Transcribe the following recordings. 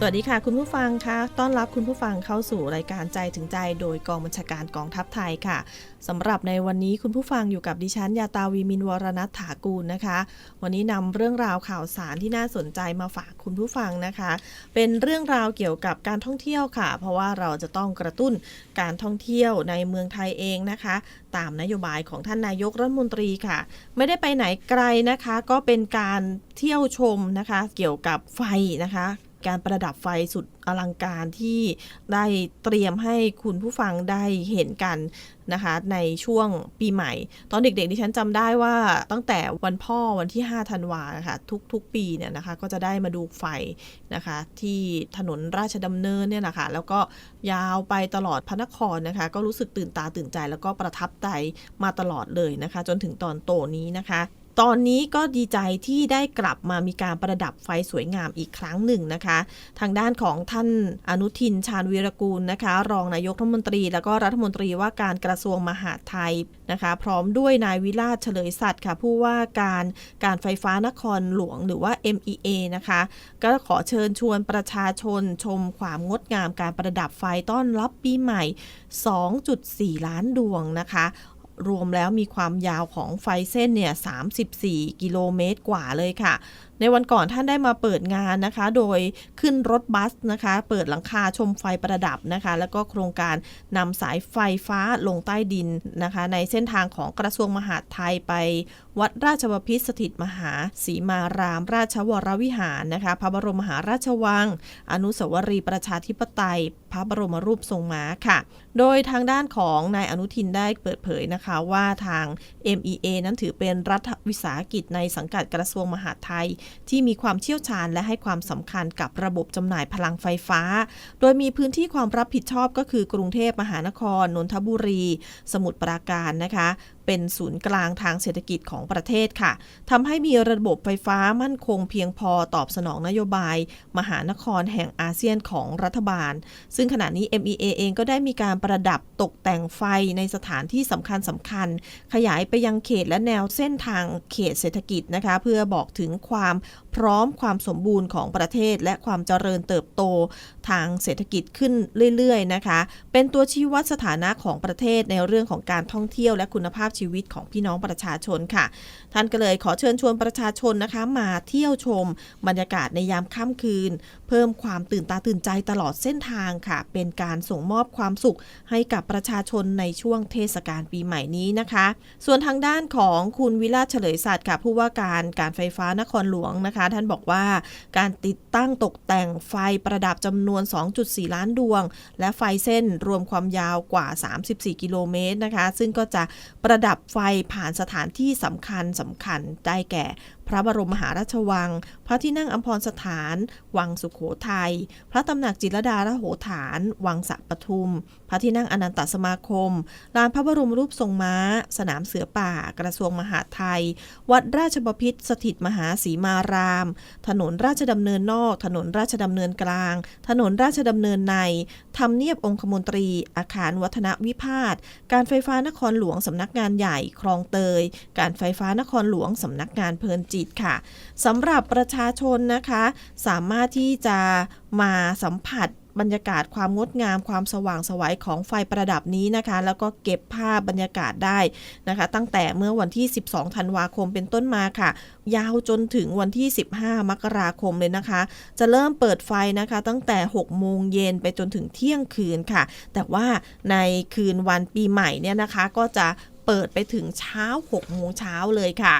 สวัสดีค่ะ คุณผู้ฟังคะต้อนรับคุณผู้ฟังเข้าสู่รายการใจถึงใจ โดยกองบัญชาการกองทัพไทยค่ะสำหรับในวันนี้คุณผู้ฟังอยู่กับดิฉันยาตาวีมินวรณัฐถากูลนะคะ วันนี้นำเรื่องราวข่าวสารที่น่าสนใจมาฝากคุณผู้ฟังนะคะ เป็นเรื่องราวเกี่ยวกับการท่องเที่ยวค่ะ เพราะว่าเราจะต้องกระตุ้นการท่องเที่ยวในเมืองไทยเองนะคะ ตามนโยบายของท่านนายกรัฐมนตรีค่ะ ไม่ได้ไปไหนไกลนะคะ ก็เป็นการเที่ยวชมนะคะ เกี่ยวกับไฟนะคะ การประดับไฟสุดอลังการที่ได้เตรียมให้คุณผู้ฟังได้เห็นกันนะคะในช่วงปีใหม่ ตอนเด็กๆดิฉันจำได้ว่าตั้งแต่วันพ่อวันที่ 5 ธันวาค่ะทุกๆ ปีเนี่ยนะคะก็จะได้มาดูไฟนะคะที่ถนนราชดำเนินเนี่ยนะคะแล้วก็ยาวไปตลอดพระนครนะคะก็รู้สึกตื่นตาตื่นใจแล้วก็ประทับใจมาตลอดเลยนะคะ จนถึงตอนโตนี้นะคะ ตอนนี้ก็ดีใจที่ได้กลับมามีการประดับไฟสวยงามอีกครั้งหนึ่งนะคะ ทางด้านของท่านอนุทินชาญวีรกูลนะคะ รองนายกรัฐมนตรี แล้วก็รัฐมนตรีว่าการกระทรวงมหาดไทยนะคะ พร้อมด้วยนายวิราชเฉลยสัตย์ค่ะ ผู้ว่าการการไฟฟ้านครหลวงหรือว่า MEA นะคะ ก็ขอเชิญชวนประชาชนชมความงดงามการประดับไฟต้อนรับปีใหม่ 2.4 ล้านดวงนะคะ รวมแล้วมีความยาวของไฟเส้นเนี่ย34 กิโลเมตรกว่าเลยค่ะในวันก่อนท่านได้มาเปิดงานนะคะ โดยขึ้นรถบัสนะคะ เปิดหลังคาชมไฟประดับนะคะ แล้วก็โครงการนำสายไฟฟ้าลงใต้ดินนะคะ ในเส้นทางของกระทรวงมหาดไทยไป วัดราชบพิตรสถิตมหาสีมาราม ราชวรวิหารนะคะ พระบรมมหาราชวัง อนุสาวรีย์ประชาธิปไตย พระบรมรูปทรงม้าค่ะ โดยทางด้านของนายอนุทินได้เปิดเผยนะคะว่าทาง MEA นั้นถือเป็นรัฐวิสาหกิจในสังกัดกระทรวงมหาดไทยที่มีความเชี่ยวชาญและให้ความสำคัญกับระบบจำหน่ายพลังไฟฟ้า โดยมีพื้นที่ความรับผิดชอบก็คือกรุงเทพมหานคร นนทบุรี สมุทรปราการนะคะ เป็นศูนย์กลางทางเศรษฐกิจของประเทศค่ะทำให้มีระบบไฟฟ้ามั่นคงเพียงพอตอบสนองนโยบาย มหานครแห่งอาเซียนของรัฐบาล ซึ่งขณะนี้ MEA เองก็ได้มีการประดับตกแต่งไฟในสถานที่สำคัญสำคัญ ขยายไปยังเขตและแนวเส้นทางเขตเศรษฐกิจนะคะ เพื่อบอกถึงความพร้อมความสมบูรณ์ของประเทศ และความเจริญเติบโตทางเศรษฐกิจขึ้นเรื่อยๆนะคะ เป็นตัวชี้วัดสถานะของประเทศในเรื่องของการท่องเที่ยวและคุณภาพชีวิตของพี่น้องประชาชนค่ะ ท่านก็เลยขอเชิญชวนประชาชนนะคะ มาเที่ยวชมบรรยากาศในยามค่ำคืน เพิ่มความตื่นตาตื่นใจตลอดเส้นทางค่ะ เป็นการส่งมอบความสุขให้กับประชาชนในช่วงเทศกาลปีใหม่นี้นะคะ ส่วนทางด้านของคุณวิราเฉลยศาสตย์ค่ะผู้ว่าการการไฟฟ้านครหลวงนะคะ ท่านบอกว่าการติดตั้งตกแต่งไฟประดับจำนวน 2.4 ล้านดวง และไฟเส้นรวมความยาวกว่า 34 กิโลเมตรนะคะ ซึ่งก็จะประดับดับไฟผ่านสถานที่สำคัญสำคัญได้แก่ พระบรมมหาราชวัง พระที่นั่งอัมพรสถาน วังสุขโขทัย พระตำหนักจิตรดาลโหฐาน วังสะปทุม พระที่นั่งอนันตสมาคม ลานพระบรมรูปทรงม้า สนามเสือป่า กระทรวงมหาดไทย วัดราชบพิตรสถิตมหาสีมาราม ถนนราชดำเนินนอก ถนนราชดำเนินกลาง ถนนราชดำเนินในทำเนียบองคมนตรี อาคารวัฒนวิพาท การไฟฟ้านครหลวงสำนักงานใหญ่ คลองเตย การไฟฟ้านครหลวงสำนักงานเพลินจิตค่ะสำหรับประชาชนนะคะ สามารถที่จะมาสัมผัสบรรยากาศความงดงามความสว่างสวัยของไฟประดับนี้นะคะ แล้วก็เก็บภาพบรรยากาศได้นะคะ ตั้งแต่เมื่อวันที่ 12 ธันวาคมเป็นต้นมาค่ะ ยาวจนถึงวันที่ 15 มกราคมเลยนะคะ จะเริ่มเปิดไฟนะคะ ตั้งแต่ 6 โมงเย็นไปจนถึงเที่ยงคืนค่ะ แต่ว่าในคืนวันปีใหม่เนี่ยนะคะ ก็จะเปิดไปถึงเช้า 6 โมงเช้าเลยค่ะ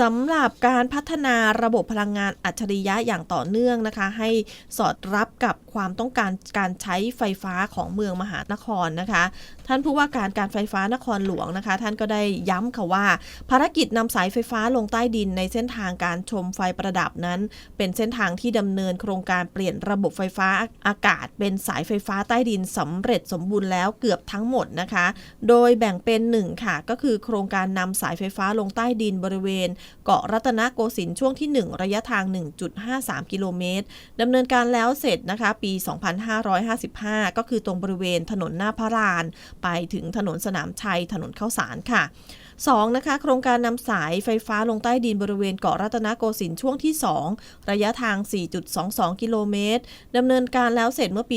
สำหรับการพัฒนาระบบพลังงานอัจฉริยะอย่างต่อเนื่องนะคะ ให้สอดรับกับความต้องการการใช้ไฟฟ้าของเมืองมหานครนะคะ ท่านผู้ว่าการการไฟฟ้านครหลวงนะคะ ท่านก็ได้ย้ำค่ะว่า ภารกิจนำสายไฟฟ้าลงใต้ดินในเส้นทางการชมไฟประดับนั้น เป็นเส้นทางที่ดำเนินโครงการเปลี่ยนระบบไฟฟ้าอากาศ เป็นสายไฟฟ้าใต้ดินสำเร็จสมบูรณ์แล้วเกือบทั้งหมดนะคะ โดยแบ่งเป็น1ค่ะก็คือโครงการนำสายไฟฟ้าลงใต้ดินบริเวณ เกาะรัตนโกสินทร์ช่วงที่ 1 ระยะทาง 1.53 กิโลเมตรดำเนินการแล้วเสร็จนะคะปีปี2555 ก็คือตรงบริเวณถนนหน้าพระราน ไปถึงถนนสนามชัย ถนนเข้าสารค่ะ 2. นะคะ โครงการนำสายไฟฟ้าลงใต้ดินบริเวณเกาะรัตนโกสินทร์ช่วงที่ 2 ระยะทาง 4.22 กิโลเมตรดำเนินการแล้วเสร็จเมื่อปี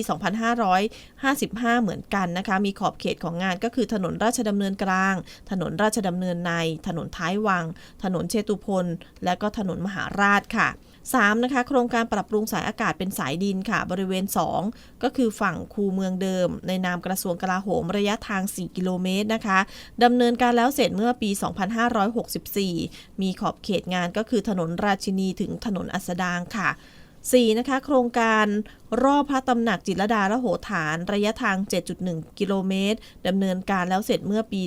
2555 เหมือนกันนะคะ มีขอบเขตของงานก็คือถนนราชดำเนินกลาง ถนนราชดำเนินใน ถนนท้ายวัง ถนนเชตุพนและก็ถนนมหาราชค่ะ 3. นะคะ โครงการปรับปรุงสายอากาศเป็นสายดินค่ะ บริเวณ 2 ก็คือฝั่งคูเมืองเดิม ในนามกระทรวงกลาโหมระยะทาง 4 กิโลเมตรนะคะดำเนินการแล้วเสร็จเมื่อปี 2564 มีขอบเขตงานก็คือถนนราชินีถึงถนนอัสดางค่ะ 4. นะคะ โครงการรอบพระตำหนักจิตรดาและโหฐาน ระยะทาง 7.1 กิโลเมตรดำเนินการแล้วเสร็จเมื่อปี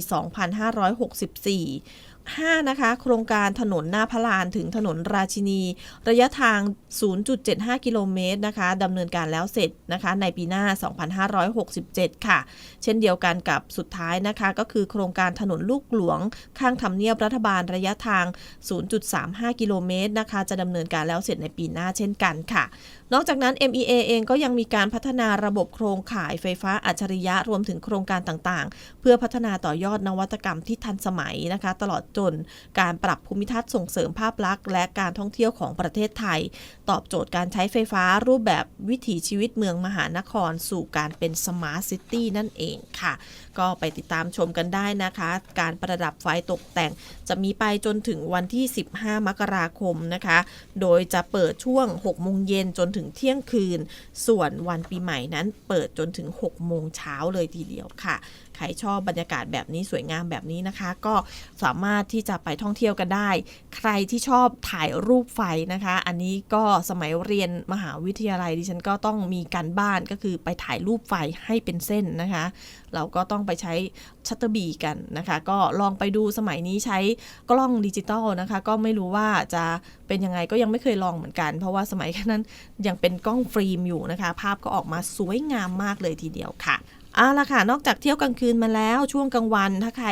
2564 5. นะคะ โครงการถนนหน้าพระลานถึงถนนราชินี ระยะทาง 0.75 กิโลเมตรนะคะดำเนินการแล้วเสร็จนะคะ ในปีหน้า 2567 ค่ะ เช่นเดียวกันกับสุดท้ายนะคะ ก็คือโครงการถนนลูกหลวง ข้างทำเนียบรัฐบาลระยะทาง 0.35 กิโลเมตรนะคะ จะดำเนินการแล้วเสร็จในปีหน้าเช่นกันค่ะ นอกจากนั้น MEA เองก็ยังมีการพัฒนาระบบโครงข่ายไฟฟ้าอัจฉริยะรวมถึงโครงการต่างๆ เพื่อพัฒนาต่อยอดนวัตกรรมที่ทันสมัยนะคะ ตลอดจน การปรับภูมิทัศน์ส่งเสริมภาพลักษณ์และการท่องเที่ยวของประเทศไทย ตอบโจทย์การใช้ไฟฟ้ารูปแบบวิถีชีวิตเมืองมหานคร สู่การเป็นสมาร์ทซิตี้นั่นเองค่ะ ก็ไปติดตามชมกันได้นะคะ การประดับไฟตกแต่งจะมีไปจนถึงวันที่ 15 มกราคมนะคะ โดยจะเปิดช่วง 6 โมงเย็นจนถึงเที่ยงคืน ส่วนวันปีใหม่นั้นเปิดจนถึง 6 โมงเช้าเลยทีเดียวค่ะ รชอบบรรยากาศแบบนี้สวยงามแบบนี้นะคะ ก็สามารถที่จะไปท่องเที่ยวกันได้ ใครที่ชอบถ่ายรูปไฟนะคะ อันนี้ก็สมัยเรียนมหาวิทยาลัยดิฉันก็ต้องมีการบ้านก็คือไปถ่ายรูปไฟให้เป็นเส้นนะคะ เราก็ต้องไปใช้ชัตเตอร์บีกันนะคะ ก็ลองไปดูสมัยนี้ใช้กล้องดิจิตอลนะคะ ก็ไม่รู้ว่าจะเป็นยังไงก็ยังไม่เคยลองเหมือนกัน เพราะว่าสมัยนั้นยังเป็นกล้องฟิล์มอยู่นะคะ ภาพก็ออกมาสวยงามมากเลยทีเดียวค่ะ เอาละค่ะ นอกจากเที่ยวกลางคืนมาแล้วช่วงกลางวัน ถ้าใคร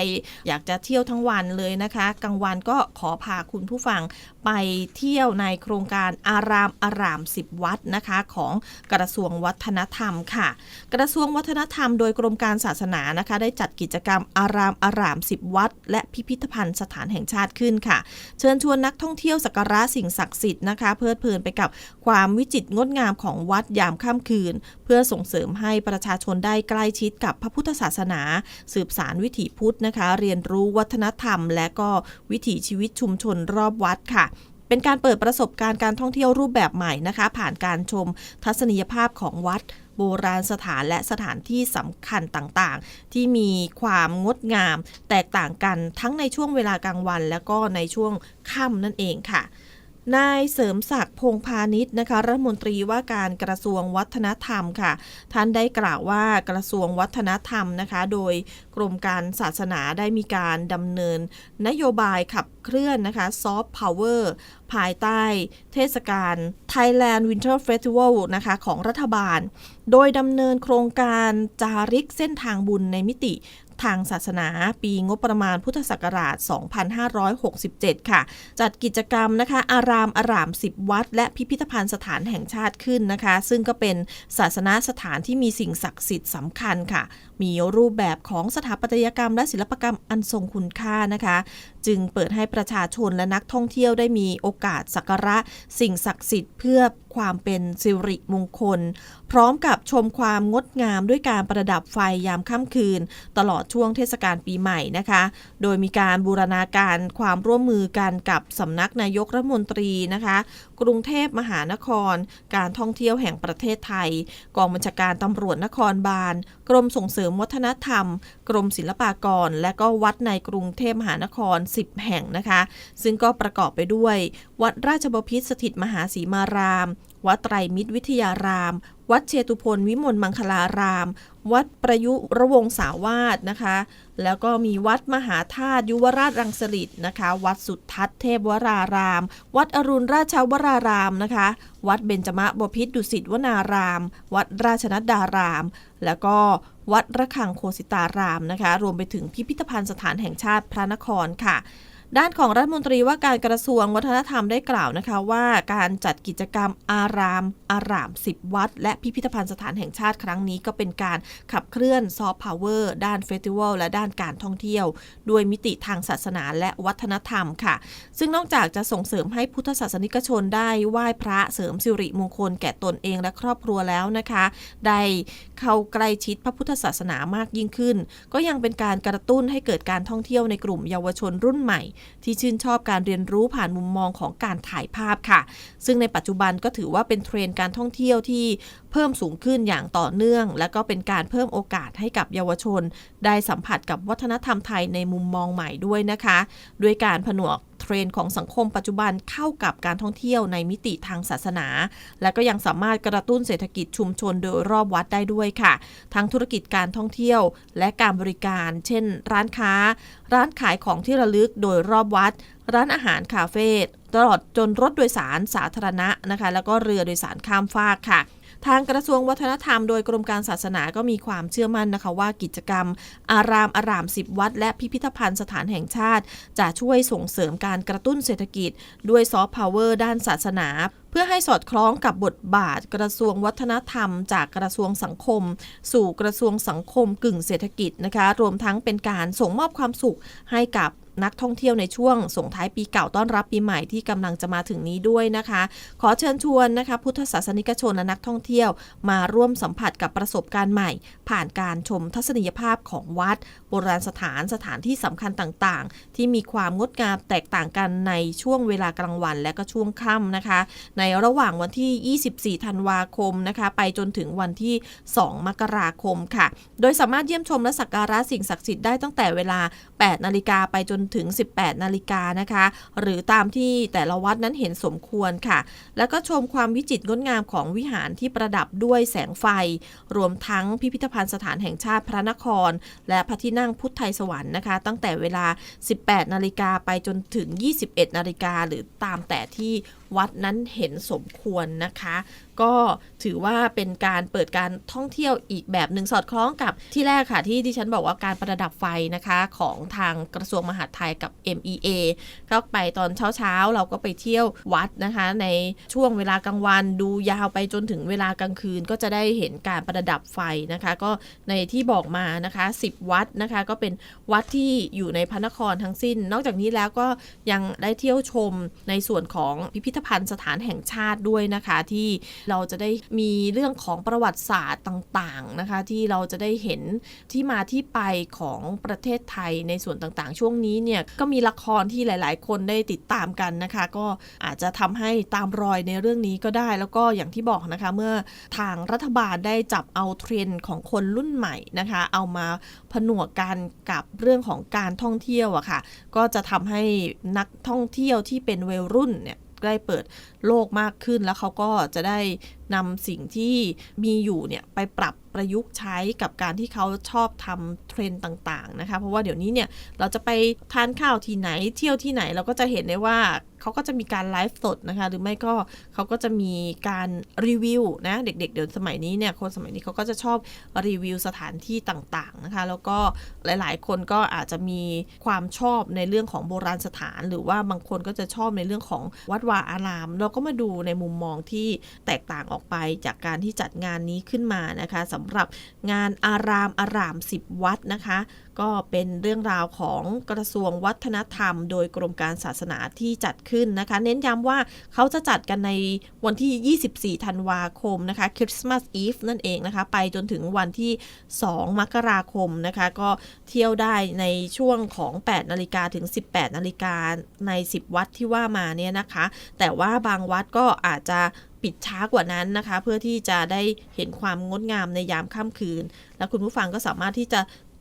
อยากจะเที่ยวทั้งวันเลยนะคะ กลางวันก็ขอพาคุณผู้ฟังไปเที่ยวในโครงการอารามอาราม10วัดนะคะของกระทรวงวัฒนธรรมค่ะ กระทรวงวัฒนธรรมโดยกรมการศาสนานะคะ ได้จัดกิจกรรมอารามอาราม10วัด และพิพิธภัณฑ์สถานแห่งชาติขึ้นค่ะ เชิญชวนนักท่องเที่ยวสักการะสิ่งศักดิ์สิทธิ์นะคะเพลิดเพลินไปกับความวิจิตรงดงามของวัดยามค่ำคืน เพื่อส่งเสริมให้ประชาชนได้ใกล้ชิดกับพระพุทธศาสนา สืบสารวิถีพุทธนะคะ เรียนรู้วัฒนธรรม และก็วิถีชีวิตชุมชนรอบวัดค่ะเป็นการเปิดประสบการณ์การท่องเที่ยวรูปแบบใหม่นะคะ ผ่านการชมทัศนียภาพของวัด โบราณสถานและสถานที่สำคัญต่างๆ ที่มีความงดงาม แตกต่างกันทั้งในช่วงเวลากลางวัน และก็ในช่วงค่ำนั่นเองค่ะ นายเสริมศักดิ์พงพาณิชย์นะคะรัฐมนตรีว่าการกระทรวงวัฒนธรรมค่ะ ท่านได้กล่าวว่ากระทรวงวัฒนธรรมนะคะ โดยกรมการศาสนาได้มีการดำเนิน นโยบายขับเคลื่อนนะคะซอฟต์พาวเวอร์ภายใต้เทศกาล Thailand Winter Festival นะคะของรัฐบาล โดยดำเนินโครงการจาริกเส้นทางบุญในมิติ ทางศาสนาปีงบประมาณพุทธศักราช 2567 ค่ะ จัดกิจกรรมนะคะ อารามอาราม 10 วัด และพิพิธภัณฑ์สถานแห่งชาติขึ้นนะคะ ซึ่งก็เป็นศาสนาสถานที่มีสิ่งศักดิ์สิทธิ์สำคัญค่ะ มีรูปแบบของสถาปัตยกรรมและศิลปกรรมอันทรงคุณค่านะคะ จึงเปิดให้ประชาชนและนักท่องเที่ยวได้มีโอกาสสักการะสิ่งศักดิ์สิทธิ์เพื่อความเป็นสิริมงคล พร้อมกับชมความงดงามด้วยการประดับไฟยามค่ำคืน ตลอดช่วงเทศกาลปีใหม่นะคะ โดยมีการบูรณาการความร่วมมือกันกับสำนักนายกรัฐมนตรีนะคะ กรุงเทพมหานคร การท่องเที่ยวแห่งประเทศไทย กองบัญชาการตำรวจนครบาล กรมส่งเสริมวัฒนธรรม กรมศิลปากร และก็วัดในกรุงเทพมหานคร 10 แห่งนะคะ ซึ่งก็ประกอบไปด้วย วัดราชบพิตรสถิตมหาสีมาราม วัดไตรมิตรวิทยาราม วัดเชตุพนวิมลมังคลาราม วัดประยุระวงศาวาสนะคะ แล้วก็มีวัดมหาธาตุยุวราชรังสฤษนะคะ วัดสุทัศน์เทพวราราม วัดอรุณราชวรารามนะคะ วัดเบญจมะบพิตรดุสิตวนาราม วัดราชนัดดาราม แล้วก็วัดระฆังโคสิตารามนะคะ รวมไปถึงพิพิธภัณฑ์สถานแห่งชาติพระนครค่ะ ด้านของรัฐมนตรีว่าการกระทรวงวัฒนธรรมได้กล่าวนะคะว่าการจัดกิจกรรมอาราม อาราม10วัด และพิพิธภัณฑ์สถานแห่งชาติครั้งนี้ก็เป็นการขับเคลื่อนซอฟต์พาวเวอร์ด้านเฟสติวัลและด้านการท่องเที่ยว ด้วยมิติทางศาสนาและวัฒนธรรมค่ะ ซึ่งนอกจากจะส่งเสริมให้พุทธศาสนิกชนได้ไหว้พระเสริมสิริมงคลแก่ตนเองและครอบครัวแล้วนะคะ ได้ เข้าใกล้ชิดพระพุทธศาสนามากยิ่งขึ้น ก็ยังเป็นการกระตุ้นให้เกิดการท่องเที่ยวในกลุ่มเยาวชนรุ่นใหม่ ที่ชื่นชอบการเรียนรู้ผ่านมุมมองของการถ่ายภาพค่ะ ซึ่งในปัจจุบันก็ถือว่าเป็นเทรนด์การท่องเที่ยวที่เพิ่มสูงขึ้นอย่างต่อเนื่อง และก็เป็นการเพิ่มโอกาสให้กับเยาวชน ได้สัมผัสกับวัฒนธรรมไทยในมุมมองใหม่ด้วยนะคะ ด้วยการผนวกเทรนด์ของสังคมปัจจุบันเข้ากับการท่องเที่ยวในมิติทางศาสนา และก็ยังสามารถกระตุ้นเศรษฐกิจชุมชนโดยรอบวัดได้ด้วยค่ะ ทั้งธุรกิจการท่องเที่ยว และการบริการ เช่น ร้านค้า ร้านขายของที่ระลึกโดยรอบวัด ร้านอาหารคาเฟ่ตลอดจนรถโดยสารสาธารณะนะคะ แล้วก็เรือโดยสารข้ามฟากค่ะ ทางกระทรวงวัฒนธรรมโดยกรมการศาสนาก็มีความเชื่อมั่นนะคะว่ากิจกรรม อารามอารามสิบวัด และพิพิธภัณฑ์สถานแห่งชาติ จะช่วยส่งเสริมการกระตุ้นเศรษฐกิจ ด้วยซอฟต์พาวเวอร์ด้านศาสนาเพื่อให้สอดคล้องกับบทบาทกระทรวงวัฒนธรรม จากกระทรวงสังคม สู่กระทรวงสังคมกึ่งเศรษฐกิจนะคะ รวมทั้งเป็นการส่งมอบความสุขให้กับ นักท่องเที่ยวในช่วงส่งท้ายปีเก่าต้อนรับปีใหม่ที่กำลังจะมาถึงนี้ด้วยนะคะ ขอเชิญชวนนะคะ พุทธศาสนิกชนและนักท่องเที่ยว มาร่วมสัมผัสกับประสบการณ์ใหม่ ผ่านการชมทัศนียภาพของวัด โบราณสถานสถานที่สำคัญต่างๆ ที่มีความงดงามแตกต่างกันในช่วงเวลากลางวันและก็ช่วงค่ำนะคะ ในระหว่างวันที่ 24 ธันวาคมนะคะ ไปจนถึงวันที่ 2 มกราคมค่ะ โดยสามารถเยี่ยมชมและสักการะสิ่งศักดิ์สิทธิ์ได้ตั้งแต่เวลา 8 นาฬิกาไปจนถึง 18 นาฬิกานะคะ หรือตามที่แต่ละวัดนั้นเห็นสมควรค่ะ แล้วก็ชมความวิจิตรงดงามของวิหารที่ประดับด้วยแสงไฟ รวมทั้งพิพิธภัณฑ์สถานแห่งชาติพระนคร และพระที่นั่งพุทธไทยสวรรค์นะคะ ตั้งแต่เวลา 18 นาฬิกาไปจนถึง 21 นาฬิกาหรือตามแต่ที่วัดนั้นเห็นสมควรนะคะ ก็ถือว่าเป็นการเปิดการท่องเที่ยวอีกแบบหนึ่งสอดคล้องกับที่แรกค่ะที่ดิฉันบอกว่าการประดับไฟนะคะ ของทางกระทรวงมหาดไทยกับ MEA ก็ไปตอนเช้าๆ เราก็ไปเที่ยววัดนะคะ ในช่วงเวลากลางวันดูยาวไปจนถึงเวลากลางคืนก็จะได้เห็นการประดับไฟนะคะ ก็ในที่บอกมานะคะ 10 วัดนะคะ ก็เป็นวัดที่อยู่ในพระนครทั้งสิ้น นอกจากนี้แล้วก็ยังได้เที่ยวชมในส่วนของพิพิธภัณฑ์สถานแห่งชาติด้วยนะคะ ที่เราจะได้มีเรื่องของประวัติศาสตร์ต่างๆนะคะ ที่เราจะได้เห็นที่มาที่ไปของประเทศไทยในส่วนต่างๆ ช่วงนี้เนี่ยก็มีละครที่หลาย ๆ คนได้ติดตามกันนะคะ ก็อาจจะทำให้ตามรอยในเรื่องนี้ก็ได้ แล้วก็อย่างที่บอกนะคะ เมื่อทางรัฐบาลได้จับเอาเทรนด์ของคนรุ่นใหม่นะคะ เอามาผนวกกันกับเรื่องของการท่องเที่ยวอะค่ะ ก็จะทำให้นักท่องเที่ยวที่เป็นวัยรุ่นเนี่ย ได้เปิดโลกมากขึ้น แล้วเขาก็จะได้นำสิ่งที่มีอยู่เนี่ยไปปรับประยุกต์ใช้กับการที่เขาชอบทำเทรนด์ต่างๆนะคะ เพราะว่าเดี๋ยวนี้เนี่ยเราจะไปทานข้าวที่ไหนเที่ยวที่ไหนเราก็จะเห็นได้ว่า เขาก็จะมีการไลฟ์สดนะคะ หรือไม่ก็เขาก็จะมีการรีวิวนะ เด็กๆเดี๋ยวสมัยนี้เนี่ยคนสมัยนี้เขาก็จะชอบรีวิวสถานที่ต่างๆนะคะ แล้วก็หลายๆ คนก็อาจจะมีความชอบในเรื่องของโบราณสถาน หรือว่าบางคนก็จะชอบในเรื่องของวัดวาอาราม เราก็มาดูในมุมมองที่แตกต่างออกไปจากการที่จัดงานนี้ขึ้นมานะคะสำหรับงานอารามอาราม 10 วัดนะคะก็เป็นเรื่องราวของกระทรวงวัฒนธรรม โดยกรมการศาสนาที่จัดขึ้นนะคะ เน้นย้ำว่าเขาจะจัดกันในวันที่ 24 ธันวาคมนะคะคริสต์มาสอีฟนั่นเองนะคะ ไปจนถึงวันที่ 2 มกราคมนะคะ ก็เที่ยวได้ในช่วงของ 8 นาฬิกาถึง 18 นาฬิกาใน 10 วัดที่ว่ามาเนี่ยนะคะ แต่ว่าบางวัดก็อาจจะปิดช้ากว่านั้นนะคะ เพื่อที่จะได้เห็นความงดงามในยามค่ำคืน และคุณผู้ฟังก็สามารถที่จะ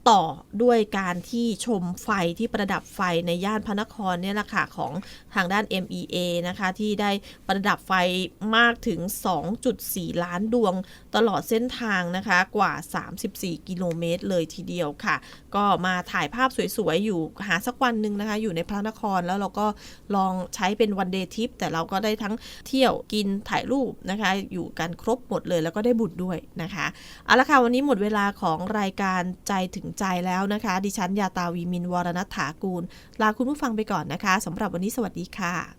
ต่อด้วยการที่ชมไฟที่ประดับไฟในย่านพระนครเนี่ยแหละค่ะของทางด้าน MEA นะคะ ที่ได้ประดับไฟมากถึง 2.4 ล้านดวงตลอดเส้นทางนะคะกว่า 34 กิโลเมตรเลยทีเดียวค่ะ ก็มาถ่ายภาพสวยๆ อยู่หาสักวันหนึ่งนะคะ อยู่ในพระนครแล้วเราก็ลองใช้เป็นวันเดย์ทิปแต่เราก็ได้ทั้งเที่ยวกินถ่ายรูปนะคะ อยู่กันครบหมดเลยแล้วก็ได้บุญด้วยนะคะเอาละค่ะวันนี้หมดเวลาของรายการใจถึงใจแล้วนะคะ ดิฉันยาตาวีมินวรณัฐากูล ลาคุณผู้ฟังไปก่อนนะคะสำหรับวันนี้สวัสดีค่ะ